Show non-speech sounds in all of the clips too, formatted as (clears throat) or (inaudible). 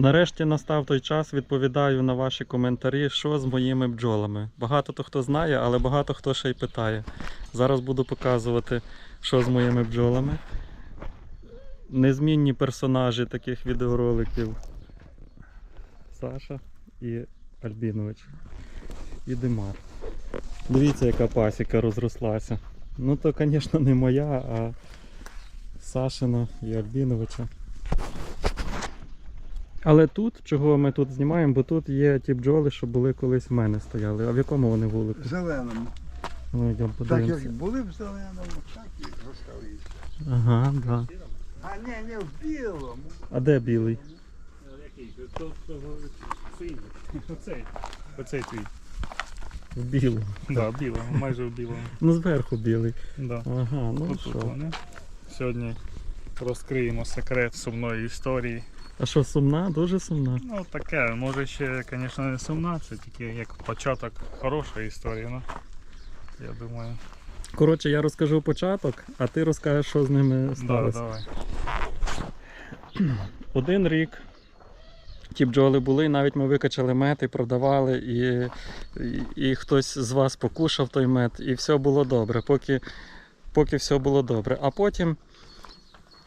Нарешті настав той час, відповідаю на ваші коментарі, що з моїми бджолами. Багато то хто знає, але багато хто ще й питає. Зараз буду показувати, що з моїми бджолами. Незмінні персонажі таких відеороликів. Саша і Альбінович. І Димар. Дивіться, яка пасіка розрослася. Ну то, звісно, не моя, а Сашина і Альбіновича. Але тут, чого ми тут знімаємо, бо тут є ті бджоли, що були колись в мене стояли. А в якому вони вулику? В зеленому. Ну, йдемо Так подивимося. як були в зеленому, так і розставилися. Ага, да. А ні, не в білому. А де білий? Який? То-. Оцей. Оцей твій. В білому. Да, білий, майже в білому. Ну зверху білий. Да. Ага, ну Отут що. вони. Сьогодні розкриємо секрет сумної історії. А що, сумна? Дуже сумна. Ну таке, може ще, звісно, не сумна, це тільки як початок хорошої історії, ну. Я думаю. Коротше, я розкажу початок, а ти розкажеш, що з ними Да, давай. (clears throat) Один рік ті бджоли були, навіть ми викачали мед і продавали, і, і, і хтось з вас покушав той мед, і все було добре, поки, поки все було добре. А потім,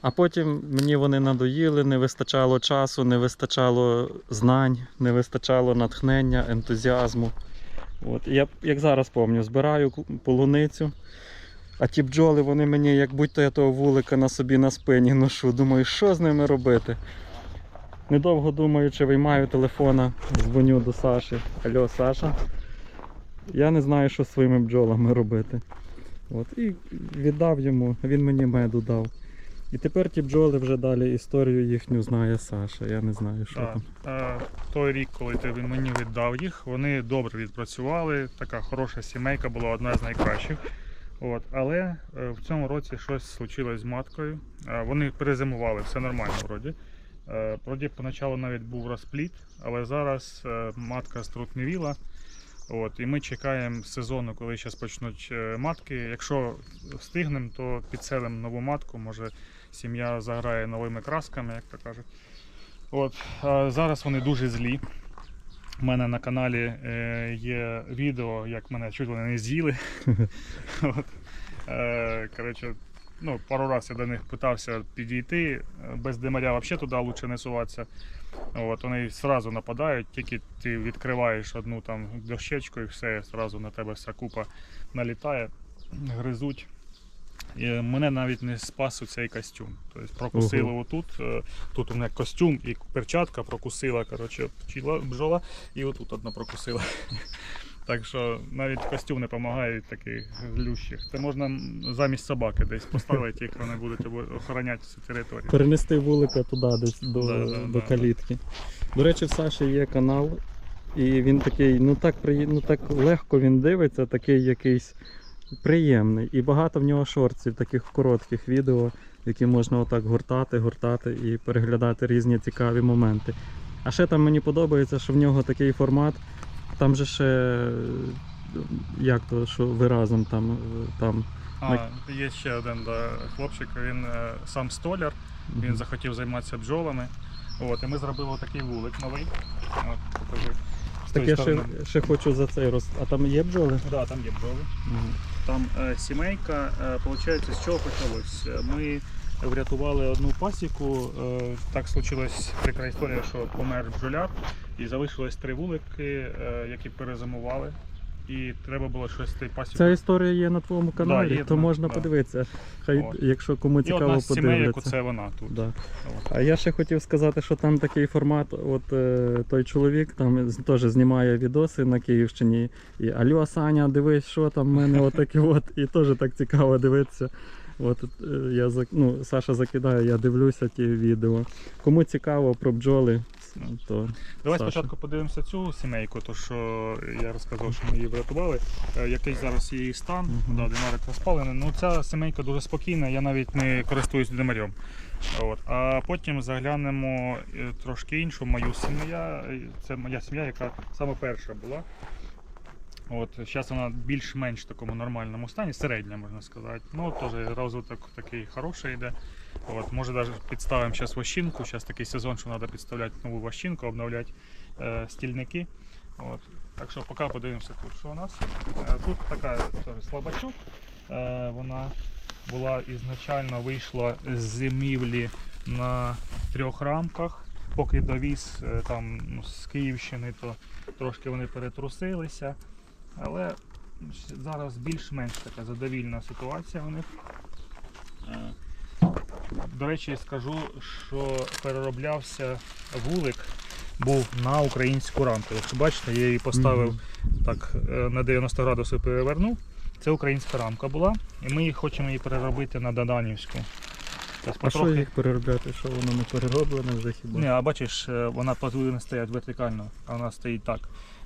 а потім мені вони надоїли, не вистачало часу, не вистачало знань, не вистачало натхнення, ентузіазму. От, я, як зараз пам'ятаю, збираю полуницю. А ті бджоли, вони мені, як будь-то я того вулика на собі на спині ношу. Думаю, що з ними робити? Недовго думаючи, виймаю телефона, дзвоню до Саші. Алло, Саша. Я не знаю, що з своїми бджолами робити. От, і віддав йому, він мені меду дав. І тепер ті бджоли вже далі історію їхню знає Саша. Я не знаю, що Так. там. Е, Той рік, коли ти мені віддав їх, вони добре відпрацювали. Така хороша сімейка була одна з найкращих. От, але е, в цьому році щось случилось з маткою. Е, Вони перезимували, все нормально вроді. Вроді поначалу навіть був розпліт, але зараз матка струтневіла. От, і ми чекаємо сезону, коли зараз почнуть е, матки. Якщо встигнемо, то підселимо нову матку. Може сім'я заграє новими красками, як то кажуть. От, а зараз вони дуже злі. У мене на каналі е, є відео, як мене чуть вони не з'їли. (laughs) Е, коротше, ну, пару разів я до них питався підійти. Без димаря взагалі туди краще не суватися. От, вони одразу нападають, тільки ти відкриваєш одну там дощечку і все, одразу на тебе вся купа налітає, гризуть. І мене навіть не спас цей костюм. Тобто прокусило угу. отут. е, Тут у мене костюм і перчатка прокусила, коротше, бджола, і отут одна прокусила. Так що навіть костюм не допомагає таких злющих. Це можна замість собаки десь поставити, як вони будуть охороняти цю територію. Перенести вулика туди, десь до, Да, да, до да, калітки. До речі, в Саші є канал, і він такий, ну так, ну так легко він дивиться, такий якийсь приємний. І багато в нього шортів, таких коротких відео, які можна отак гортати, гортати і переглядати різні цікаві моменти. А ще там мені подобається, що в нього такий формат. Там же ще як то, що ви разом там, е, там. А, є ще один да, хлопчик, він е, сам столяр, він захотів займатися бджолами. От, і ми зробили такий вулик новий. От, покажи. З Так тої я ще, сторони. ще хочу за цей роз. А там є бджоли? Да, там є бджоли. Там е, сімейка, е, виходить, з чого почалось? Е, Ми врятували одну пасіку. Е, так случилось прикра історія, що помер бджоляр, і залишилось три вулики, е, які перезимували. І треба було щось з цієї пасіки. Ця історія є на твоєму каналі, є, то да, можна да. подивитися. Хай, От. якщо кому і цікаво, одна з сімейок, подивляться. оце вона тут. Да. А я ще хотів сказати, що там такий формат, от е, той чоловік там теж знімає відоси на Київщині. І Алло, Саня, дивись, що там в мене отаке от. І теж так цікаво дивитися. От е, я ну, Саша закидає, я дивлюся ті відео. Кому цікаво про бджоли, то Давай Саша. спочатку подивимося цю сімейку, то що я розказав, що ми її врятували. Е, Який зараз її стан, Мгм. да, динарик розпалений. Ну ця сімейка дуже спокійна, я навіть не користуюсь димарем. От. А потім заглянемо е, трошки іншу мою сім'я. Це моя сім'я, яка саме перша була. От, зараз вона більш-менш в такому нормальному стані, середня, можна сказати. Ну, теж розвиток такий хороший йде. От, може навіть підставимо зараз вощинку. Зараз такий сезон, що треба підставляти нову вощинку, обновляти е, стільники. От. Так що поки подивимося тут, що у нас. Е, Тут така теж слабачок. Е, Вона була ізначально вийшла з зимівлі на трьох рамках. Поки довіз е, там ну, з Київщини, то трошки вони перетрусилися. Але зараз більш-менш така задовільна ситуація у них. Е, До речі, скажу, що перероблявся вулик був на українську рамку. Якщо бачите, я її поставив так е, на 90 градусів перевернув. Це українська рамка була, і ми хочемо її переробити на Доданівську. Тобто А що їх переробляти? Що воно не перероблене вже хіба? Ні, а бачиш, е, вона повинна стояти вертикально, а вона стоїть так.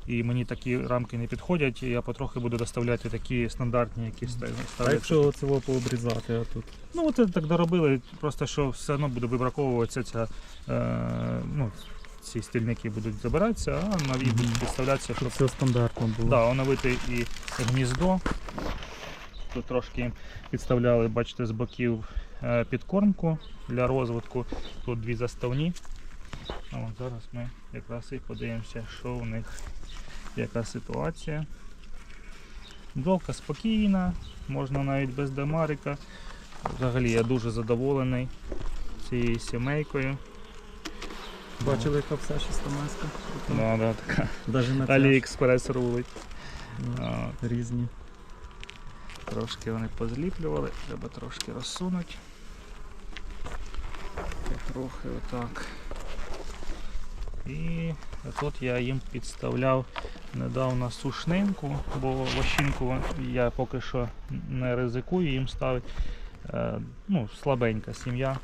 І мені такі рамки не підходять, і я потрохи буду доставляти такі стандартні, які ста- А ставляться. якщо цього пообрізати, а тут? Ну от так доробили, просто що все одно буде вибраковуватися ця, е, ну, ці стільники будуть забиратися, а нові Мгм. будуть підставлятися, Щоб щоб все стандартно було. да, оновити і гніздо. Тут трошки підставляли, бачите, з боків е, підкормку для розвитку. Тут дві заставні. А От зараз ми якраз і подивимося, що у них, яка ситуація. Бджолка спокійна, можна навіть без демарика. Взагалі я дуже задоволений цією сімейкою. Бачили, яка вся шістомеська? Да, да, така. Аліекспрес рулить. Ну, різні. Трошки вони позліплювали, треба трошки розсунути. Трохи отак. І тут я їм підставляв недавно сушнинку, бо вощинку я поки що не ризикую їм ставити. Е, Ну, слабенька сім'я.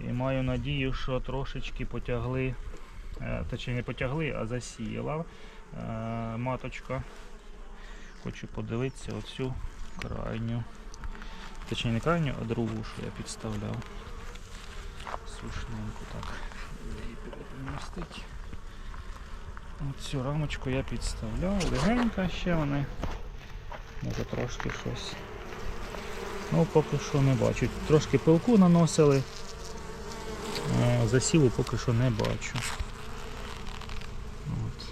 І маю надію, що трошечки потягли, е, точніше не потягли, а засіяла е, маточка. Хочу подивитися оцю крайню. Точніше не крайню, а другу, що я підставляв. Сушненьку так. Перемістити. Оцю рамочку я підставляв. Легенько ще вони. Може трошки щось. Ну поки що не бачу. Трошки пилку наносили. Е, Засіву поки що не бачу. От.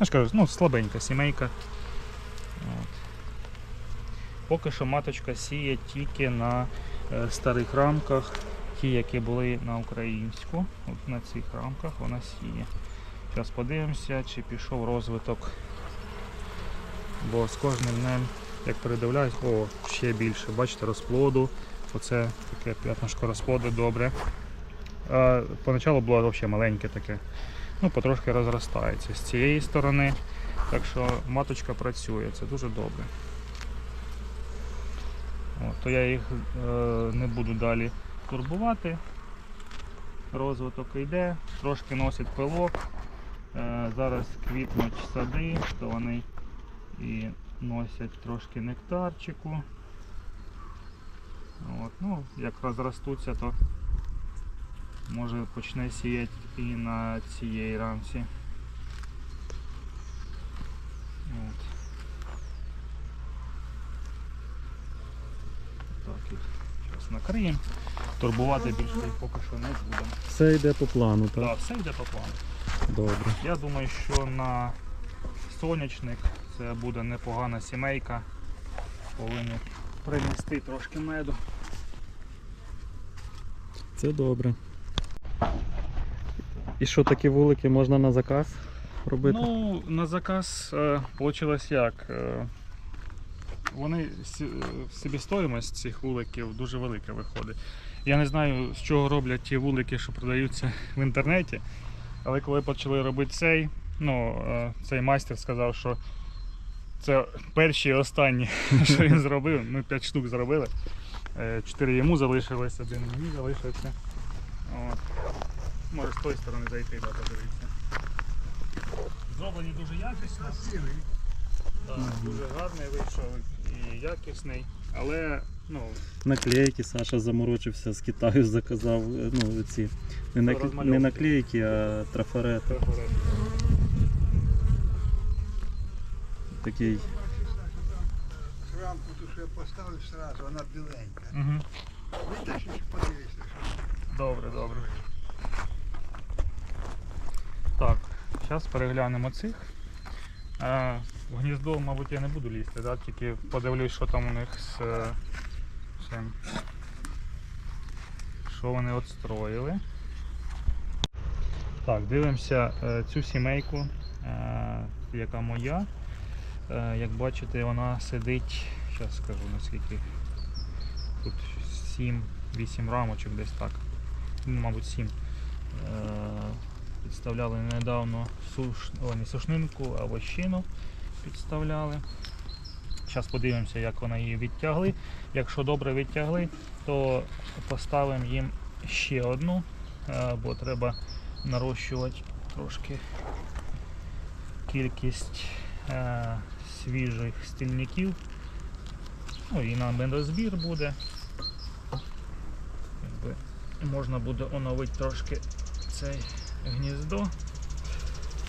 Я ж кажу, ну слабенька сімейка. От. Поки що маточка сіє тільки на е, старих рамках, ті, які були на українську. От на цих рамках вона сіє. Зараз подивимося, чи пішов розвиток. Бо з кожним днем, як передивляюсь, о, ще більше. Бачите, розплоду. Оце таке п'ятнишко розплоду добре. А поначалу було взагалі маленьке таке. Ну, потрошки розростається з цієї сторони. Так що маточка працює, це дуже добре. От, то я їх е, не буду далі турбувати. Розвиток йде, трошки носить пилок. Е, зараз квітнуть сади, то вони і носять трошки нектарчику. От, ну, як розростуться, то може почне сіяти і на цій рамці. От. Так, зараз накриємо. Турбувати більше поки що не будемо. Все йде по плану, так? Так, все йде по плану. Добре. Я думаю, що на сонячник це буде непогана сімейка. Повинні принести трошки меду. Це добре. І що такі вулики можна на заказ робити? Ну, на заказ е, вийшло як. Е, вони сі- е, цих вуликів дуже велика виходить. Я не знаю, з чого роблять ті вулики, що продаються в інтернеті. Але коли почали робити цей, ну, е, цей майстер сказав, що це перші і останні, (laughs) що він зробив. Ми 5 штук зробили. Е, Чотири йому залишилось, один мені залишився. От. Може з тої сторони зайти, да, подивитися. Зроблені дуже якісно. Да, дуже гарний вийшов і якісний. Але ну, Наклейки Саша заморочився з Китаю, заказав е, ну, ці не, нак... не наклейки, а трафарети. трафарет. Рамку ту, що я поставив сразу, вона біленька. Угу. Витащиш, подивишся. Добре, добре. Так, зараз переглянемо цих. В гніздо, мабуть, я не буду лізти, да? тільки подивлюсь, що там у них з е, цим. Що вони отстроїли. Так, дивимося е, цю сімейку, е, яка моя. Як бачите, вона сидить, зараз скажу наскільки. Тут 7-8 рамочок десь так. Ну, мабуть, 7. Е, підставляли недавно суш... О, не сушнинку, а вощину підставляли. Зараз подивимося, як вони її відтягли. Якщо добре відтягли, то поставимо їм ще одну, е, бо треба нарощувати трошки кількість е, свіжих стільників. Ну і на медозбір буде. Можна буде оновити трошки це гніздо.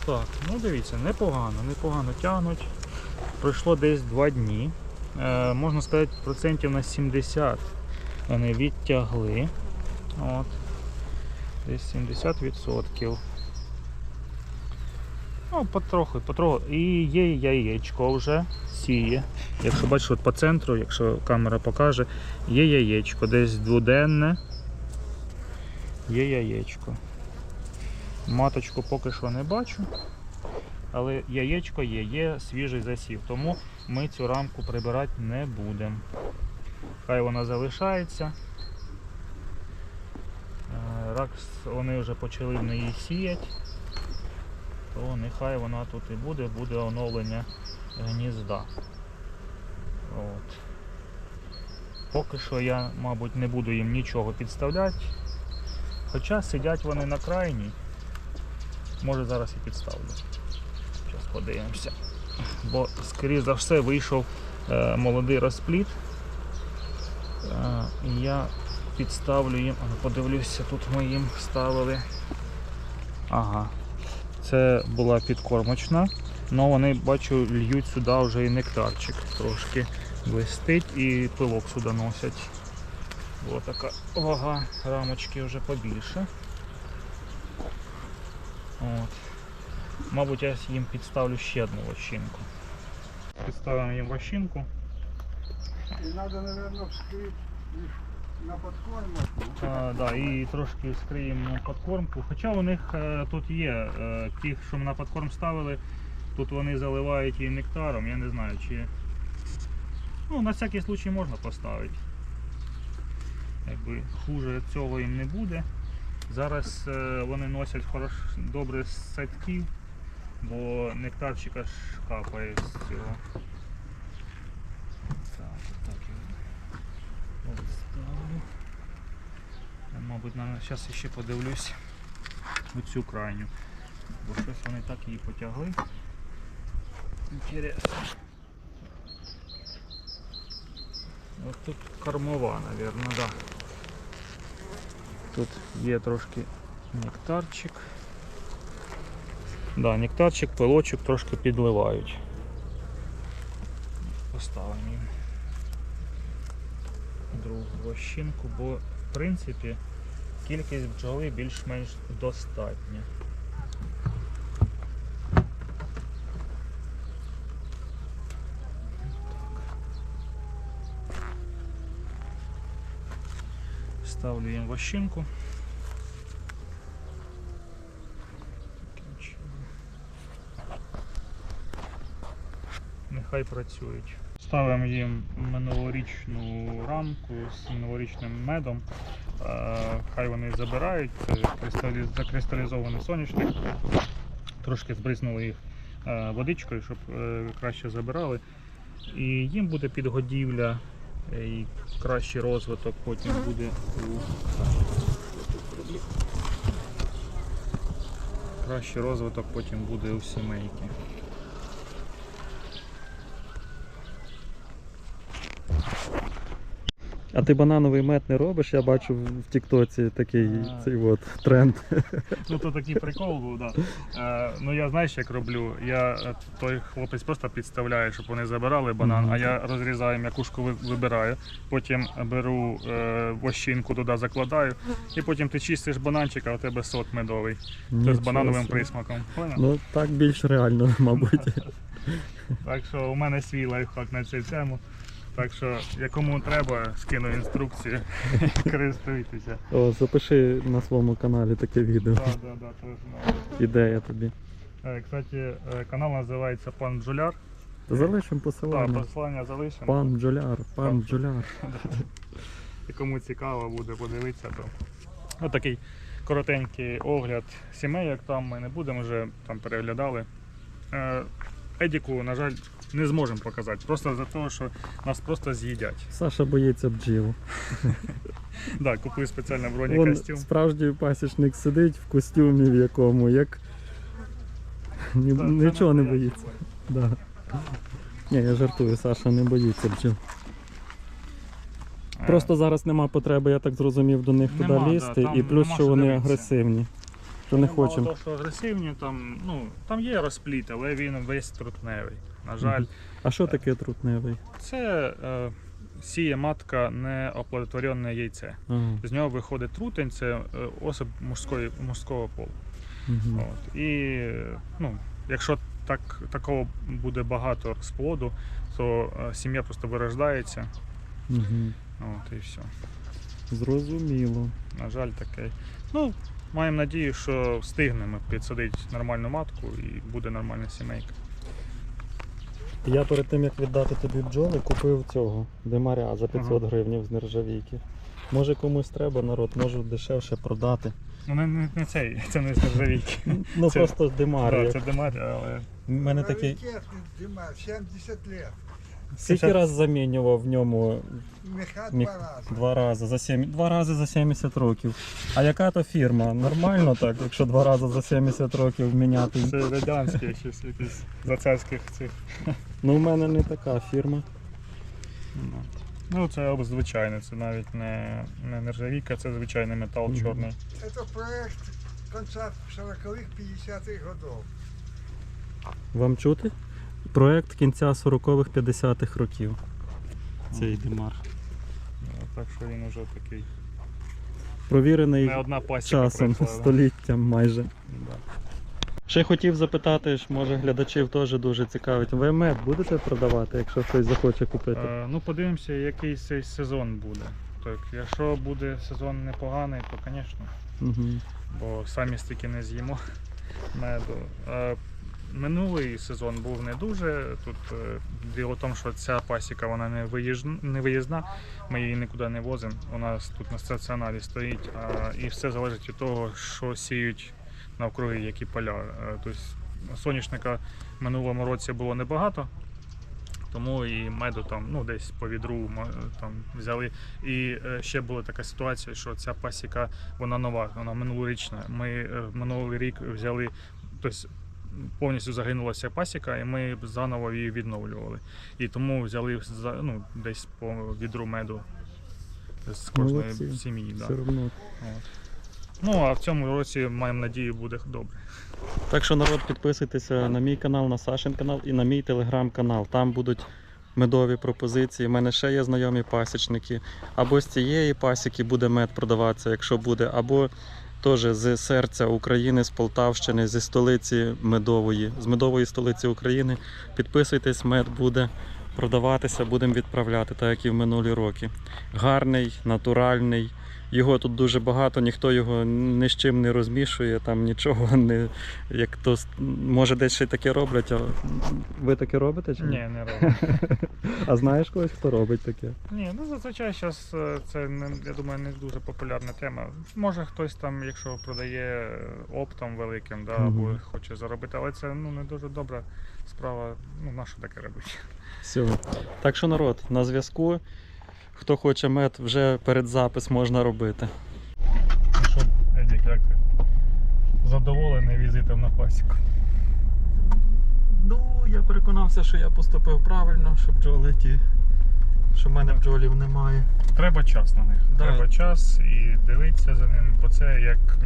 Так, ну дивіться, непогано, непогано тягнуть. Пройшло десь 2 дні. Е, можна сказати, процентів на 70 вони відтягли. От. Десь 70%. Ну, потроху, потроху. І є яєчко вже сіє. Якщо бачиш, от по центру, якщо камера покаже, є яєчко, десь дводенне. Є яєчко. Маточку поки що не бачу. Але яєчко є, є свіжий засів, тому ми цю рамку прибирати не будемо. Хай вона залишається. Е, Ракс вони вже почали в неї сіяти, то нехай вона тут і буде, буде оновлення гнізда. От. Поки що я, мабуть, не буду їм нічого підставляти. Хоча сидять вони на крайній. Може зараз і підставлю. Зараз подивимося. Бо, скоріш за все, вийшов е, молодий розпліт. Е, я підставлю їм, ну, подивлюся, тут ми їм ставили. Ага. Це була підкормочна. але вони, бачу, льють сюди вже і нектарчик трошки блистить і пилок сюди носять. Ось така вага рамочки вже побільше. От. Мабуть, я їм підставлю ще одну вощинку. Підставимо їм вощинку. І треба, мабуть, вскрити на подкормку. А, да, і трошки скриємо подкормку. Хоча у них е, тут є е, ті, що ми на подкорм ставили, тут вони заливають її нектаром, я не знаю чи. Ну, на всякий случай можна поставити. Якби хуже цього їм не буде. Зараз е, вони носять добре з садків, бо нектарчика ж капає з цього. Так, так його ставлю. Мабуть, на зараз ще подивлюсь оцю крайню. Бо щось вони так її потягли. Інтересно. Ось тут кормова, мабуть, да. Тут є трошки нектарчик. Да, нектарчик, пилочок трошки підливають. Поставимо їм другу вощинку, бо в принципі кількість бджоли більш-менш достатня. Ставлю їм вощинку. Нехай працюють. Ставимо їм минулорічну рамку з минулорічним медом. Е, Хай вони забирають, закристалізований соняшник. Трошки збризнули їх е, водичкою, щоб е, краще забирали. І їм буде підгодівля е, і кращий розвиток потім буде у кращий розвиток потім буде у сімейки. А ти банановий мед не робиш? Я бачу в Тіктоці такий А. цей от тренд. Ну то такий прикол був, да. Е, ну я знаєш, як роблю. Я е, той хлопець просто підставляє, щоб вони забирали банан, Мгм. а я розрізаю м'якушку, ви- вибираю, потім беру е, вощинку туди закладаю, і потім ти чистиш бананчик, а у тебе сот медовий. Це з Нічого банановим собі. присмаком. Поняв? Ну так більш реально, мабуть. (laughs) Так що у мене свій лайфхак на цю тему. Так що якому треба, скину інструкцію, (laughs) користуйтеся. О, запиши на своєму каналі таке відео. Так, так, так, теж надо. (laughs) Ідея тобі. Е, Кстати, е, канал називається Пан Джуляр. Залишимо Так, посилання. посилання залишимо. Пан Джоляр, пан Джоляр. (laughs) І Кому цікаво буде подивитися, то ну, такий коротенький огляд сімей, як там ми не будемо вже там переглядали. Е, Едіку, на жаль, не зможемо показати. Просто за те, що нас просто з'їдять. Саша боїться бджіл. (laughs) Да, купив спеціально Вон бронекостюм. справжній пасічник сидить в костюмі в якому, як нічого не боїться. Ні, я жартую, Саша не боїться бджіл. Е, Просто зараз нема потреби, я так зрозумів, до них туди лізти. і плюс, що вони агресивні. То не ну, мало хочемо. того, що агресивні, там, ну, там є розпліт, але він весь трутневий. На жаль, А що таке трутневий? це е, сіє матка неоплодотворене яйце. Ага. З нього виходить трутень, це е, особь мужської, мужського полу. Мгм. От. І ну, якщо так, такого буде багато сплоду, то е, сім'я просто вирождається. Мгм. От, і все. Зрозуміло. На жаль, таке. Ну, маємо надію, що встигнемо підсадити нормальну матку і буде нормальна сімейка. Я перед тим як віддати тобі бджоли, купив цього димаря за 500 гривень з нержавійки. Може комусь треба народ, можу дешевше продати. Ну, не, не, не цей, це не з нержавійки. Ну Це- просто димар. Да, це димар, але У мене такий. Раритетный Дима, 70 лет. Скільки раз замінював в ньому Мех- два раза. два рази за 7, два рази за 70 років. А яка то фірма? Нормально так, якщо два рази за 70 років міняти. це радянське щось якесь за царських цих. Ну, в мене не така фірма. Ну, це звичайне, це навіть не, не нержавійка, це звичайний метал Мгм. чорний. Это проект конца 40-х, 50-х годов. Вам чути? Проект кінця 40-х, 50-х років. Цей димар. Ну, Так що він уже такий. Провірений Не одна пасіка часом, пройшла, да. століттям майже. Да. Ще хотів запитати, ж, може глядачів теж дуже цікавить. Ви мед будете продавати, якщо хтось захоче купити? Е, ну, подивимося, який цей сезон буде. Так, якщо буде сезон непоганий, то звісно, Угу. бо самі стільки не з'їмо (laughs) меду. Е, минулий сезон був не дуже. Тут е, діло в тому, що ця пасіка вона не, виїжн... не виїзна, ми її нікуди не возимо. У нас тут на стаціонарі стоїть, а, і все залежить від того, що сіють навкруги, які поля. Е, Тобто соняшника в минулому році було небагато. Тому і меду там ну десь по відру там взяли. І е, ще була така ситуація, що ця пасіка вона нова, вона минулорічна. Ми е, минулий рік взяли, тобто повністю загинула ця пасіка, і ми заново її відновлювали. І тому взяли ну, десь по відру меду з кожної Молодці. сім'ї. Да. Все одно. От. Ну а в цьому році маємо надію, буде добре. Так що народ, підписуйтеся на мій канал, на Сашин канал і на мій телеграм-канал. Там будуть медові пропозиції. У мене ще є знайомі пасічники. Або з цієї пасіки буде мед продаватися, якщо буде, або теж з серця України, з Полтавщини, зі столиці медової, з медової столиці України. Підписуйтесь, мед буде продаватися, будемо відправляти, так як і в минулі роки. Гарний, натуральний. Його тут дуже багато, ніхто його ні з чим не розмішує, там нічого не. Як то може десь ще таке роблять, а ви таке робите чи ні? Не робимо. (laughs) А знаєш когось, хто робить таке? Ні, ну зазвичай зараз це не я думаю, не дуже популярна тема. Може хтось там, якщо продає оптом великим, да, або хоче заробити, але це ну не дуже добра справа. Ну на що таке робити? Все. Так що народ, на зв'язку. Хто хоче мед, вже перед запис можна робити. Що, Едік, як ти? Задоволений візитом на пасіку. Ну, я переконався, що я поступив правильно, що бджоли ті що в мене бджолів немає. Треба час на них. Да. Треба час і дивитися за ним, бо це як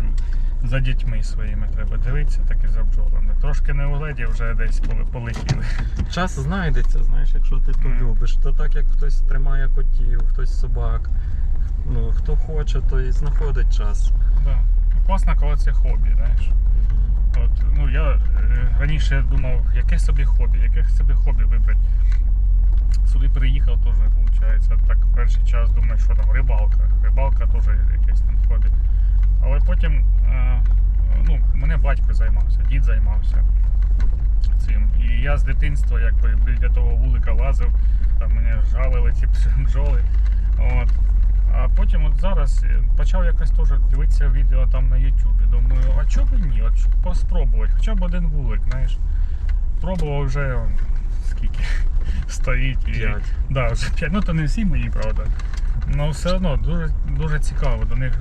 за дітьми своїми треба дивитися, так і за бджолами. Трошки не уледі вже десь полетіли. Час знайдеться, знаєш, якщо ти то любиш. То так як хтось тримає котів, хтось собак. Ну, хто хоче, то і знаходить час. Да. Класно, коли це хобі, знаєш. От, ну, я е, раніше думав, яке собі хобі, яке собі хобі вибрати. Сюди приїхав теж, виходить. Так перший час думаю, що там рибалка. Рибалка теж якесь там хобі. Але потім е, ну, мене батько займався, дід займався цим. І я з дитинства якби біля того вулика лазив, там мене жалили ці (laughs) бджоли. От. А потім от зараз е, почав якось теж дивитися відео там на Ютубі. Думаю, а чого б ні? От щоб поспробувати, хоча б один вулик, знаєш. Пробував вже он, скільки (laughs) стоїть. І, П'ять. Да, вже п'ять. Ну то не всі мої, правда. Ну все одно дуже, дуже цікаво до них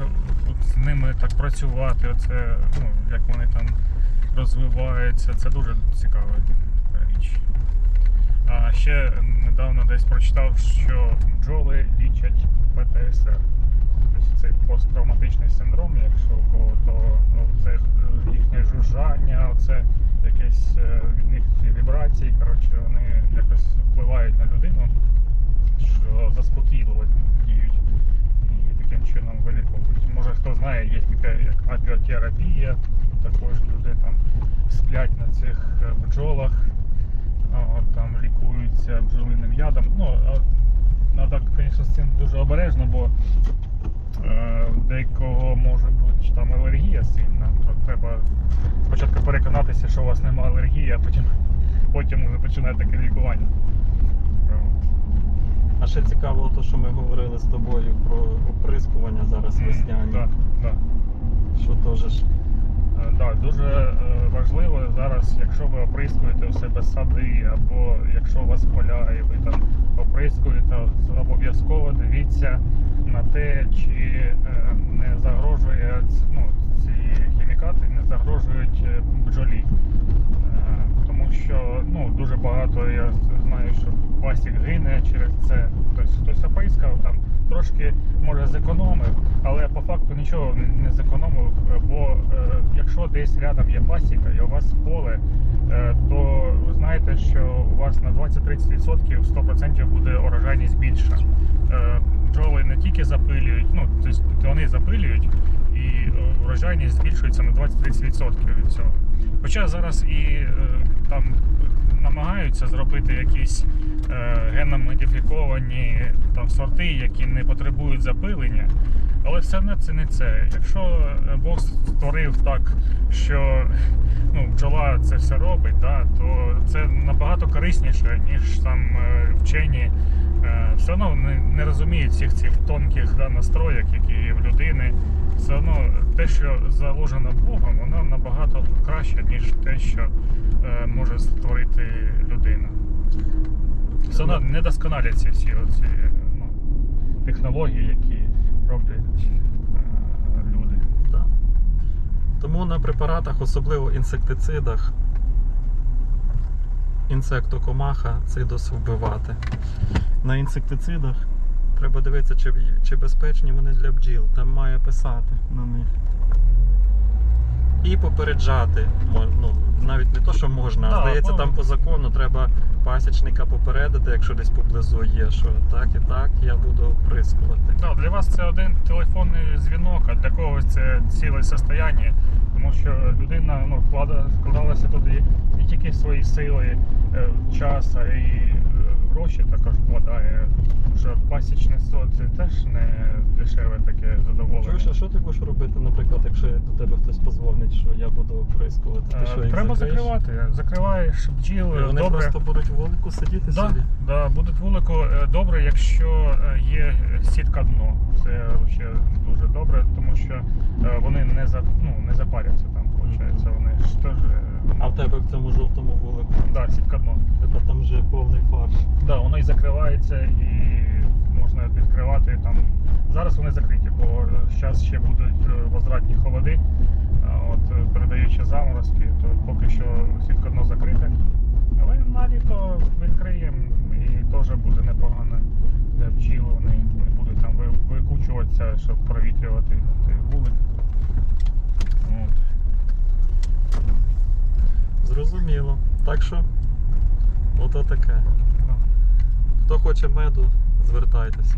з ними так працювати. Оце, ну, як вони там розвиваються, це дуже цікава річ. А ще недавно десь прочитав, що бджоли лічать ПТСР. Тобто цей посттравматичний синдром, якщо у кого, то ну, це е, їхнє жужжання, оце якесь е, від них ці вібрації, коротше, вони якось впливають на людину, що заспокійливо діють Може є таке як апіотерапія, також люди там сплять на цих е, бджолах, там лікуються бджолиним ядом. Ну, треба, звісно, з цим дуже обережно, бо е, в декого може бути там алергія сильна, то треба спочатку переконатися, що у вас немає алергії, а потім, потім вже починає таке лікування. А ще цікаво, то, що ми говорили з тобою про оприскування зараз весняні. Так, так. Що теж ж Е, дуже е, важливо зараз, якщо ви оприскуєте у себе сади, або якщо у вас поля і ви там оприскуєте, обов'язково дивіться на те, чи е, не загрожує ну, ці хімікати не загрожують бджолі. Тому що ну, дуже багато я знаю, що пасік гине через це. Тобто хтось оприскав, там трошки може зекономив, але по факту нічого не- зекономив, бо е, якщо десь рядом є пасіка і у вас поле, е, то ви знаєте, що у вас на 20-30% 100% буде урожайність більша. Е, Бджоли не тільки запилюють, ну тобто вони запилюють, і е, урожайність збільшується на 20-30% від цього. Хоча зараз і е, там намагаються зробити якісь е, генно-модифіковані там сорти, які не потребують запилення. Але все одно це не це. Якщо е, Бог створив так, що ну, бджола це все робить, да, то це набагато корисніше, ніж там е, вчені е, все одно не, розуміють всіх цих тонких да, настроєк, які є в людини. Все одно те, що заложено Богом, воно набагато краще, ніж те, що е, може створити людина. Все одно не досконаляться всі оці ну, технології, які роблять е, люди. Так. Тому на препаратах, особливо інсектицидах, інсектокомаха цидос вбивати. На інсектицидах треба дивитися, чи, чи безпечні вони для бджіл. Там має писати на них. І попереджати. Ну, навіть не то, що можна, а здається, ну- там по закону треба пасічника попередити, якщо десь поблизу є, що так і так я буду оприскувати. Да, для вас це один телефонний дзвінок, а для когось це ціле состояння. Тому що людина ну, вкладалася туди не тільки свої сили, е, час, й е, гроші також вкладає. Що пасічництво це теж не дешеве таке задоволення. Чуєш, а що ти будеш робити, наприклад, якщо до тебе хтось позвонить, що я буду оприскувати? Ти Е, що, їх Треба закриєш? закривати. Закриваєш бджіл, І вони добре. просто будуть вулику сидіти Да, собі. да, будуть вулику е, добре, якщо е, є сітка дно. Це ще дуже добре, тому що вони не за ну не запаряться там. Виходить, вони ж теж А в тебе в цьому жовтому вулику. да, сітка дно. Тепер там вже повний фарш. Да, воно і закривається, і відкривати там. Зараз вони закриті, бо зараз ще будуть е, возвратні холоди. От е, передаючи заморозки, то поки що сітконо закрите. Але на літо відкриємо і теж буде непогано для пчіл. Вони будуть там викучуватися, щоб провітрювати вулик. От. Зрозуміло. Так що, ото таке. Хто хоче меду? звертайтеся.